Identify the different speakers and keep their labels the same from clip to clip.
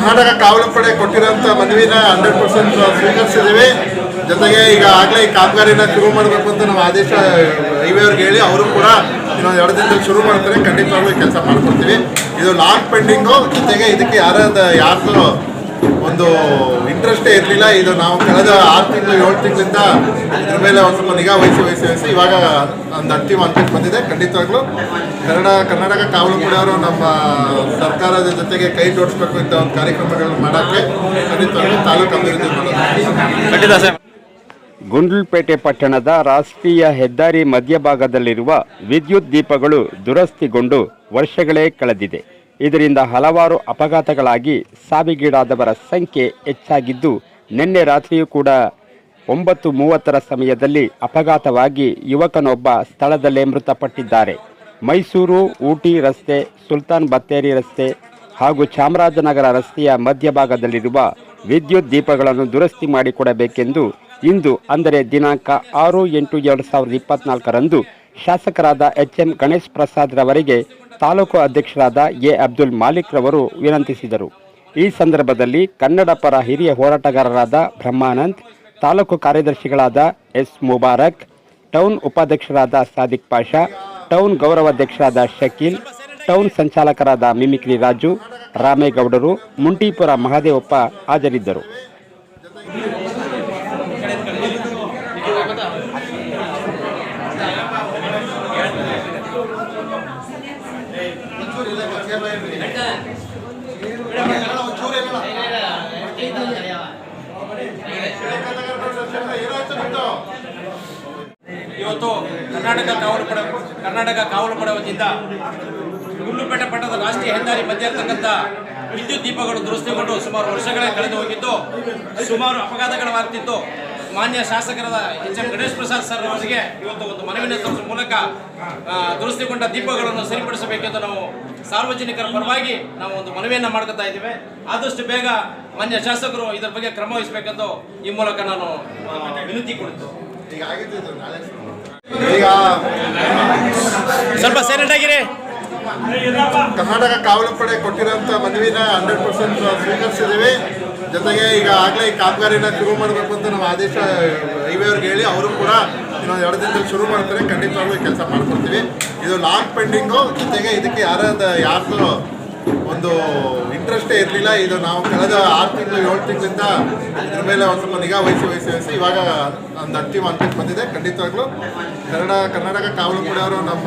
Speaker 1: ಕರ್ನಾಟಕ ಕಾವಲು ಪಡೆ ಕೊಟ್ಟಿರೋಂಥ ಮನವಿನ hundred percent ಸ್ವೀಕರಿಸಿದ್ದೀವಿ. ಜೊತೆಗೆ ಈಗ ಆಗಲೇ ಈ ಕಾಮಗಾರಿನ ಶುರು ಮಾಡಬೇಕು ಅಂತ ನಾವು ಆದೇಶ ಹೈವೇ ಅವ್ರಿಗೆ ಹೇಳಿ ಅವರು ಕೂಡ ಇನ್ನೊಂದು ಎರಡು ದಿನದಲ್ಲಿ ಶುರು ಮಾಡ್ತಾರೆ. ಖಂಡಿತವಾಗ್ಲೂ ಕೆಲಸ ಮಾಡ್ಕೊಡ್ತೀವಿ. ಇದು ಲಾಂಗ್ ಪೆಂಡಿಂಗು ಜೊತೆಗೆ ಇದಕ್ಕೆ ಯಾರಾದ, ಯಾರ್ದು ಒಂದು ಇಂಟ್ರೆಸ್ಟೇ ಇರಲಿಲ್ಲ. ಇದು ನಾವು ಕಳೆದ ಆರು ತಿಂಗಳು ಏಳು ತಿಂಗಳಿಂದ ಇದ್ರ ಮೇಲೆ ಒಂದು ಸ್ವಲ್ಪ ನಿಗಾ ವಹಿಸಿ ವಹಿಸಿ ವಹಿಸಿ ಇವಾಗ ಒಂದು ಅಂತಿಮ ಹಂತಕ್ಕೆ ಬಂದಿದೆ. ಖಂಡಿತವಾಗ್ಲೂ ಕನ್ನಡ ಕರ್ನಾಟಕ ಕಾವಲು ಪಡೆಯವರು ನಮ್ಮ ಸರ್ಕಾರದ ಜೊತೆಗೆ ಕೈ ಜೋಡಿಸ್ಬೇಕು ಅಂತ ಒಂದು ಕಾರ್ಯಕ್ರಮಗಳನ್ನು ಮಾಡೋಕ್ಕೆ ಖಂಡಿತವಾಗ್ಲೂ ತಾಲೂಕು ಅಭಿವೃದ್ಧಿ ಮಾಡೋದು.
Speaker 2: ಖಂಡಿತ ಸರ್.
Speaker 3: ಗುಂಡ್ಲುಪೇಟೆ ಪಟ್ಟಣದ ರಾಷ್ಟ್ರೀಯ ಹೆದ್ದಾರಿ ಮಧ್ಯಭಾಗದಲ್ಲಿರುವ ವಿದ್ಯುತ್ ದೀಪಗಳು ದುರಸ್ತಿಗೊಂಡು ವರ್ಷಗಳೇ ಕಳೆದಿದೆ. ಇದರಿಂದ ಹಲವಾರು ಅಪಘಾತಗಳಾಗಿ ಸಾವಿಗೀಡಾದವರ ಸಂಖ್ಯೆ ಹೆಚ್ಚಾಗಿದ್ದು, ನಿನ್ನೆ ರಾತ್ರಿಯೂ ಕೂಡ ಒಂಬತ್ತು ಮೂವತ್ತರ ಸಮಯದಲ್ಲಿ ಅಪಘಾತವಾಗಿ ಯುವಕನೊಬ್ಬ ಸ್ಥಳದಲ್ಲೇ ಮೃತಪಟ್ಟಿದ್ದಾರೆ. ಮೈಸೂರು ಊಟಿ ರಸ್ತೆ, ಸುಲ್ತಾನ್ ಬತ್ತೇರಿ ರಸ್ತೆ ಹಾಗೂ ಚಾಮರಾಜನಗರ ರಸ್ತೆಯ ಮಧ್ಯಭಾಗದಲ್ಲಿರುವ ವಿದ್ಯುತ್ ದೀಪಗಳನ್ನು ದುರಸ್ತಿ ಮಾಡಿಕೊಡಬೇಕೆಂದು ಇಂದು ಅಂದರೆ ದಿನಾಂಕ ಆರು ಎಂಟು ಎರಡು ಸಾವಿರದ ಇಪ್ಪತ್ನಾಲ್ಕರಂದು ಶಾಸಕರಾದ ಎಚ್ ಎಂ ಗಣೇಶ್ ಪ್ರಸಾದ್ ರವರಿಗೆ ತಾಲೂಕು ಅಧ್ಯಕ್ಷರಾದ ಎ ಅಬ್ದುಲ್ ಮಾಲಿಕ್ ರವರು ವಿನಂತಿಸಿದರು. ಈ ಸಂದರ್ಭದಲ್ಲಿ ಕನ್ನಡ ಪರ ಹಿರಿಯ ಹೋರಾಟಗಾರರಾದ ಬ್ರಹ್ಮಾನಂದ್, ತಾಲೂಕು ಕಾರ್ಯದರ್ಶಿಗಳಾದ ಎಸ್ ಮುಬಾರಕ್, ಟೌನ್ ಉಪಾಧ್ಯಕ್ಷರಾದ ಸಾದಿಕ್ ಪಾಷಾ, ಟೌನ್ ಗೌರವಾಧ್ಯಕ್ಷರಾದ ಶಕೀಲ್, ಟೌನ್ ಸಂಚಾಲಕರಾದ ಮಿಮಿಕ್ರಿ ರಾಜು, ರಾಮೇಗೌಡರು ಮುಂಟೀಪುರ ಮಹದೇವಪ್ಪ ಹಾಜರಿದ್ದರು.
Speaker 2: ಇವತ್ತು ಕರ್ನಾಟಕ ಕಾವಲು ಪಡೆ, ಕರ್ನಾಟಕ ಕಾವಲು ಪಡೆ ವತಿಯಿಂದ ಗುಂಡ್ಲುಪೇಟೆ ಪಟ್ಟಣದ ರಾಷ್ಟ್ರೀಯ ಹೆದ್ದಾರಿ ಮಧ್ಯೆ ಇರ್ತಕ್ಕಂಥ ವಿದ್ಯುತ್ ದೀಪಗಳು ದುರಸ್ತಿಗೊಂಡು ಸುಮಾರು ವರ್ಷಗಳೇ ಕಳೆದು ಹೋಗಿದ್ದು, ಸುಮಾರು ಅಪಘಾತಗಳಾಗ್ತಿತ್ತು. ಮಾನ್ಯ ಶಾಸಕರಾದ H M Ganesh Prasad sir ಅವರಿಗೆ ಇವತ್ತು ಒಂದು ಮನವಿನ ಸಲ್ಲಿಸುವ ಮೂಲಕ ದುರಸ್ತಿಗೊಂಡ ದೀಪಗಳನ್ನು ಸರಿಪಡಿಸಬೇಕೆಂದು ನಾವು ಸಾರ್ವಜನಿಕರ ಪರವಾಗಿ ನಾವು ಒಂದು ಮನವಿಯನ್ನು ಮಾಡ್ಕೊತಾ ಇದ್ದೇವೆ. ಆದಷ್ಟು ಬೇಗ ಮಾನ್ಯ ಶಾಸಕರು ಇದರ ಬಗ್ಗೆ ಕ್ರಮ ವಹಿಸಬೇಕೆಂದು ಈ ಮೂಲಕ ನಾನು ವಿನಂತಿ ಕೊಡ್ತು
Speaker 1: ಈಗ
Speaker 2: ಸ್ವಲ್ಪ ಸೈಲೆಂಟ್ ಆಗಿರಿ.
Speaker 1: ಕರ್ನಾಟಕ ಕಾವಲು ಪಡೆ ಕೊಟ್ಟಿರೋಂಥ ಮನವಿನ ಹಂಡ್ರೆಡ್ ಪರ್ಸೆಂಟ್ ಸ್ವೀಕರಿಸಿದ್ದೀವಿ. ಜೊತೆಗೆ ಈಗ ಆಗ್ಲೇ ಈ ಕಾಮಗಾರಿನ ಶುರು ಮಾಡಬೇಕು ಅಂತ ನಾವು ಆದೇಶ ಹೈವೇ ಅವ್ರಿಗೆ ಹೇಳಿ ಅವರು ಕೂಡ ಇನ್ನೊಂದು ಎರಡು ದಿನದಲ್ಲಿ ಶುರು ಮಾಡ್ತಾರೆ. ಖಂಡಿತವಾಗ್ಲೂ ಕೆಲಸ ಮಾಡ್ಕೊಡ್ತೀವಿ. ಇದು ಲಾಂಗ್ ಪೆಂಡಿಂಗು. ಜೊತೆಗೆ ಇದಕ್ಕೆ ಯಾರದ ಯಾರ್ದು ಒಂದು ಇಂಟ್ರೆಸ್ಟೇ ಇರಲಿಲ್ಲ. ಇದು ನಾವು ಕಳೆದ ಆರು ತಿಂಗಳು, ಏಳು ತಿಂಗಳಿಂದ ಇದ್ರ ಮೇಲೆ ಒಂದು ಸ್ವಲ್ಪ ನಿಗಾ ವಹಿಸಿ ವಹಿಸಿ ವಹಿಸಿ ಇವಾಗ ಒಂದು ಅಂತಿಮ ಹಂತಕ್ಕೆ ಬಂದಿದೆ. ಖಂಡಿತವಾಗ್ಲೂ ಕನ್ನಡ, ಕರ್ನಾಟಕ ಕಾವಲು ಅವರು ನಮ್ಮ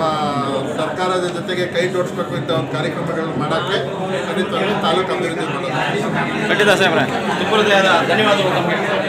Speaker 1: ಸರ್ಕಾರದ ಜೊತೆಗೆ ಕೈ ಜೋಡಿಸ್ಬೇಕು ಇಂಥ ಒಂದು ಕಾರ್ಯಕ್ರಮಗಳನ್ನು ಮಾಡೋಕ್ಕೆ ಖಂಡಿತವಾಗ್ಲೂ ತಾಲೂಕು ಅಭಿವೃದ್ಧಿ ಮಾಡೋದು.
Speaker 2: ಖಂಡಿತ ಸಾಹೇಬ್ರೆ. ಧನ್ಯವಾದಗಳು.